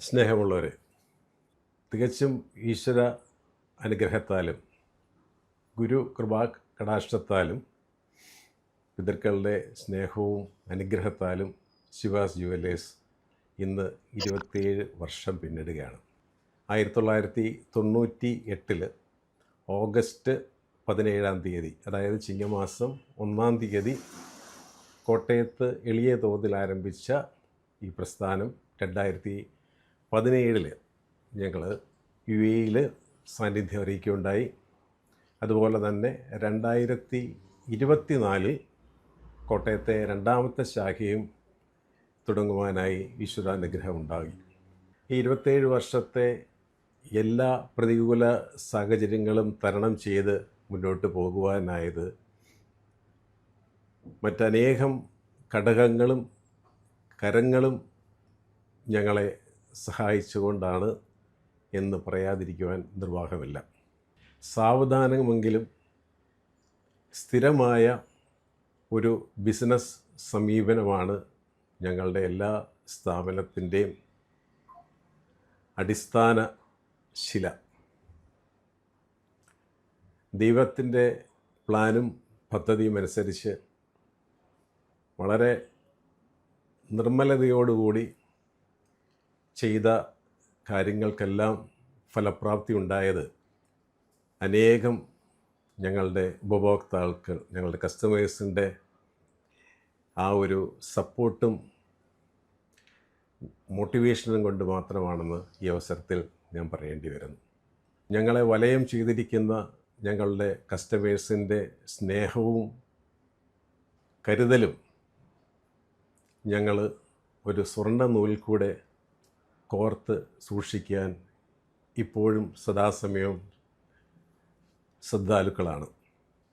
സ്നേഹമുള്ളവർ. തികച്ചും ഈശ്വര അനുഗ്രഹത്താലും ഗുരു കൃപാ കടാക്ഷത്താലും പിതൃക്കളുടെ സ്നേഹവും അനുഗ്രഹത്താലും ശിവാസ് ജുവല്ലേഴ്സ് ഇന്ന് ഇരുപത്തിയേഴ് വർഷം പിന്നിടുകയാണ്. ആയിരത്തി തൊള്ളായിരത്തി തൊണ്ണൂറ്റി എട്ടിൽ ഓഗസ്റ്റ് പതിനേഴാം തീയതി അതായത് ചിങ്ങമാസം ഒന്നാം തീയതി കോട്ടയത്ത് എളിയ തോതിൽ ആരംഭിച്ച ഈ പ്രസ്ഥാനം രണ്ടായിരത്തി പതിനേഴിൽ ഞങ്ങൾ യു എയിൽ സാന്നിധ്യം അറിയിക്കുകയുണ്ടായി. അതുപോലെ തന്നെ രണ്ടായിരത്തി ഇരുപത്തി നാലിൽ കോട്ടയത്തെ രണ്ടാമത്തെ ശാഖയും തുടങ്ങുവാനായി ഈശ്വരാനുഗ്രഹം ഉണ്ടായി ഈ ഇരുപത്തേഴ് വർഷത്തെ എല്ലാ പ്രതികൂല സാഹചര്യങ്ങളും തരണം ചെയ്ത് മുന്നോട്ട് പോകുവാനായത് മറ്റനേകം ഘടകങ്ങളും കരങ്ങളും ഞങ്ങളെ സഹായിച്ചുകൊണ്ടാണ് എന്ന് പറയാതിരിക്കുവാൻ നിർവാഹമില്ല. സാവധാനമെങ്കിലും സ്ഥിരമായ ഒരു ബിസിനസ് സമീപനമാണ് ഞങ്ങളുടെ എല്ലാ സ്ഥാപനത്തിന്റെയും അടിസ്ഥാന ശില. ദൈവത്തിന്റെ പ്ലാനും പദ്ധതിയും അനുസരിച്ച് വളരെ നിർമ്മലതയോടുകൂടി ചെയ്ത കാര്യങ്ങൾക്കെല്ലാം ഫലപ്രാപ്തി ഉണ്ടായത് അനേകം ഞങ്ങളുടെ ഉപഭോക്താക്കൾ ഞങ്ങളുടെ കസ്റ്റമേഴ്സിന്റെ ആ ഒരു സപ്പോർട്ടും മോട്ടിവേഷനും കൊണ്ട് മാത്രമാണെന്ന് ഈ അവസരത്തിൽ ഞാൻ പറയേണ്ടി വരുന്നു. ഞങ്ങളെ വലയം ചെയ്തിരിക്കുന്ന ഞങ്ങളുടെ കസ്റ്റമേഴ്സിന്റെ സ്നേഹവും കരുതലും ഞങ്ങൾ ഒരു സ്വർണ നൂൽ കൂടെ കോർത്ത് സൂക്ഷിക്കാൻ ഇപ്പോഴും സദാസമയവും ശ്രദ്ധാലുക്കളാണ്.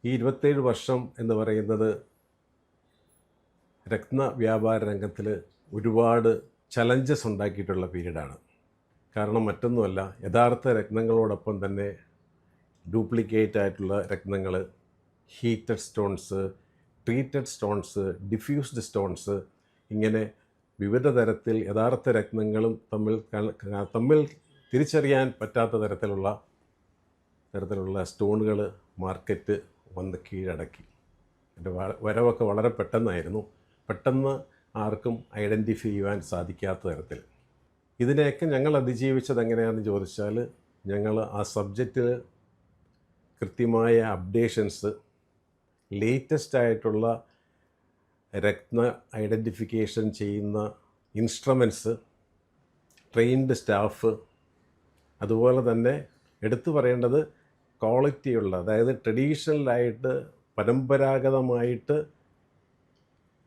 ഈ ഇരുപത്തേഴ് വർഷം എന്ന് പറയുന്നത് രത്ന വ്യാപാര രംഗത്തിൽ ഒരുപാട് ചലഞ്ചസ് ഉണ്ടാക്കിയിട്ടുള്ള പീരീഡാണ്. കാരണം മറ്റൊന്നുമല്ല യഥാർത്ഥ രത്നങ്ങളോടൊപ്പം തന്നെ ഡ്യൂപ്ലിക്കേറ്റ് ആയിട്ടുള്ള രത്നങ്ങൾ heated stones treated stones diffused stones ഇങ്ങനെ വിവിധ തരത്തിൽ യഥാർത്ഥ രത്നങ്ങളും തമ്മിൽ തമ്മിൽ തിരിച്ചറിയാൻ പറ്റാത്ത തരത്തിലുള്ള തരത്തിലുള്ള സ്റ്റോണുകൾ മാർക്കറ്റ് വന്ന് കീഴടക്കി. എന്റെ വരവൊക്കെ വളരെ പെട്ടെന്നായിരുന്നു. പെട്ടെന്ന് ആർക്കും ഐഡന്റിഫൈ ചെയ്യുവാൻ സാധിക്കാത്ത തരത്തിൽ. ഇതിനെയൊക്കെ ഞങ്ങൾ അതിജീവിച്ചത് എങ്ങനെയാണെന്ന് ചോദിച്ചാൽ ഞങ്ങൾ ആ സബ്ജക്റ്റിൽ കൃത്യമായ അപ്ഡേഷൻസ് ലേറ്റസ്റ്റ് ആയിട്ടുള്ള രത്ന ഐഡന്റിഫിക്കേഷൻ ചെയ്യുന്ന ഇൻസ്ട്രുമെന്റ്സ് ട്രെയിൻഡ് സ്റ്റാഫ് അതുപോലെ തന്നെ എടുത്തു പറയേണ്ടത് ക്വാളിറ്റിയുള്ള അതായത് ട്രഡീഷണലായിട്ട് പരമ്പരാഗതമായിട്ട്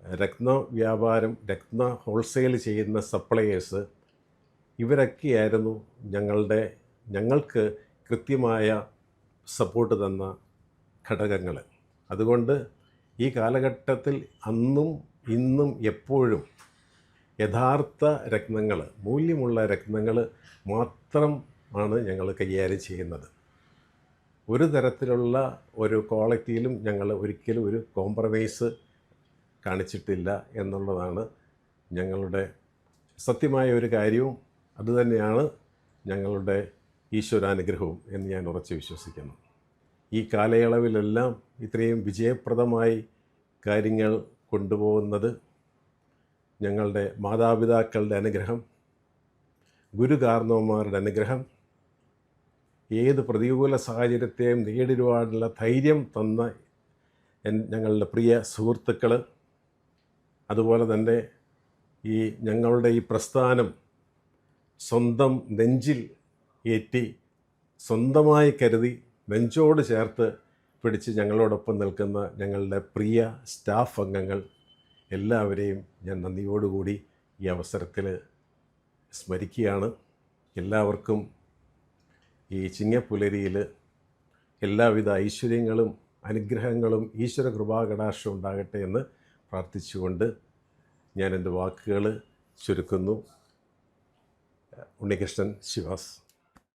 രത്ന വ്യാപാരം രത്ന ഹോൾസെയിൽ ചെയ്യുന്ന സപ്ലയേഴ്സ് ഇവരൊക്കെയായിരുന്നു ഞങ്ങളുടെ ഞങ്ങൾക്ക് കൃത്യമായ സപ്പോർട്ട് തന്ന ഘടകങ്ങൾ. അതുകൊണ്ട് ഈ കാലഘട്ടത്തിൽ അന്നും ഇന്നും എപ്പോഴും യഥാർത്ഥ രത്നങ്ങൾ മൂല്യമുള്ള രത്നങ്ങൾ മാത്രം ആണ് ഞങ്ങൾ കൈകാര്യം ചെയ്യുന്നത്. ഒരു തരത്തിലുള്ള ഒരു ക്വാളിറ്റിയിലും ഞങ്ങൾ ഒരിക്കലും ഒരു കോംപ്രമൈസ് കാണിച്ചിട്ടില്ല എന്നുള്ളതാണ് ഞങ്ങളുടെ സത്യമായ ഒരു കാര്യവും അതുതന്നെയാണ് ഞങ്ങളുടെ ഈശ്വരാനുഗ്രഹവും എന്ന് ഞാൻ ഉറച്ചു വിശ്വസിക്കുന്നു. ഈ കാലയളവിലെല്ലാം ഇത്രയും വിജയപ്രദമായി കാര്യങ്ങൾ കൊണ്ടുപോകുന്നത് ഞങ്ങളുടെ മാതാപിതാക്കളുടെ അനുഗ്രഹം ഗുരു ഗുരുകാർണവന്മാരുടെ അനുഗ്രഹം ഏത് പ്രതികൂല സാഹചര്യത്തെയും നേരിടുവാനുള്ള ധൈര്യം തന്ന ഞങ്ങളുടെ പ്രിയ സുഹൃത്തുക്കൾ അതുപോലെ തന്നെ ഈ ഞങ്ങളുടെ ഈ പ്രസ്ഥാനം സ്വന്തം നെഞ്ചിൽ ഏറ്റി സ്വന്തമായി കരുതി നെഞ്ചോട് ചേർത്ത് പിടിച്ച് ഞങ്ങളോടൊപ്പം നിൽക്കുന്ന ഞങ്ങളുടെ പ്രിയ സ്റ്റാഫ് അംഗങ്ങൾ എല്ലാവരെയും ഞാൻ നന്ദിയോടുകൂടി ഈ അവസരത്തിൽ സ്മരിക്കുകയാണ്. എല്ലാവർക്കും ഈ ചിങ്ങപ്പുലരിയിൽ എല്ലാവിധ ഐശ്വര്യങ്ങളും അനുഗ്രഹങ്ങളും ഈശ്വര കൃപാകടാക്ഷം ഉണ്ടാകട്ടെ എന്ന് പ്രാർത്ഥിച്ചുകൊണ്ട് ഞാൻ എന്റെ വാക്കുകൾ ചുരുക്കുന്നു. ഉണ്ണികൃഷ്ണൻ ശിവാസ്.